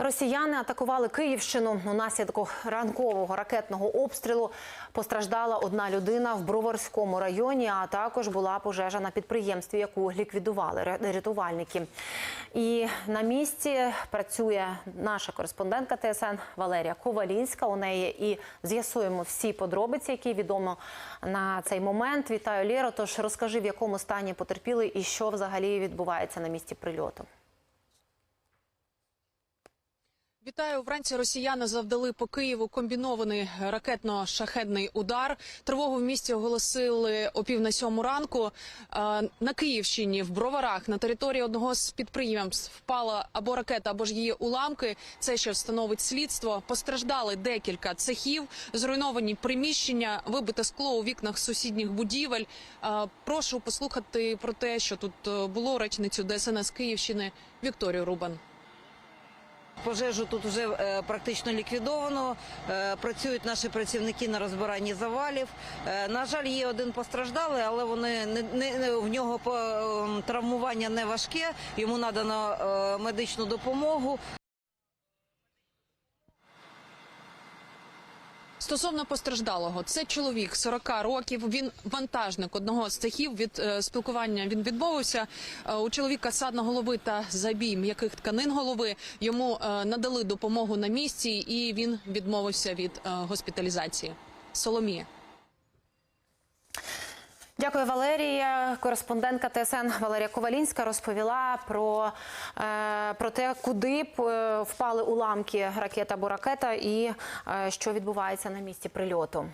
Росіяни атакували Київщину. Унаслідок ранкового ракетного обстрілу постраждала одна людина в Броварському районі, а також була пожежа на підприємстві, яку ліквідували рятувальники. І на місці працює наша кореспондентка ТСН Валерія Ковалінська. У неї і з'ясуємо всі подробиці, які відомо на цей момент. Вітаю Лєро. Тож розкажи, в якому стані потерпіли і що взагалі відбувається на місці прильоту. Вітаю. Вранці росіяни завдали по Києву комбінований ракетно-шахедний удар. Тривогу в місті оголосили о пів на сьому ранку. Е, На Київщині в Броварах на території одного з підприємств впала або ракета, або ж її уламки. Це ще встановить слідство. Постраждали декілька цехів, зруйновані приміщення, вибите скло у вікнах сусідніх будівель. Е, Прошу послухати про те, що тут е, було речницю ДСНС Київщини Вікторію Рубан. Пожежу тут вже е, практично ліквідовано. Е, працюють наші працівники на розбиранні завалів. Е, на жаль, є один постраждалий, але вони не, не, в нього травмування не важке. Йому надано медичну допомогу. Стосовно постраждалого, це чоловік 40 років. Він вантажник одного з цехів. Від е, спілкування він відмовився. Е, у чоловіка садна голови та забій м'яких тканин голови. Йому е, надали допомогу на місці, і він відмовився від госпіталізації. Соломія. Дякую, Валерія. Кореспондентка ТСН Валерія Ковалінська розповіла про, е, про те, куди е, впали уламки ракета або ракета, і е, що відбувається на місці прильоту.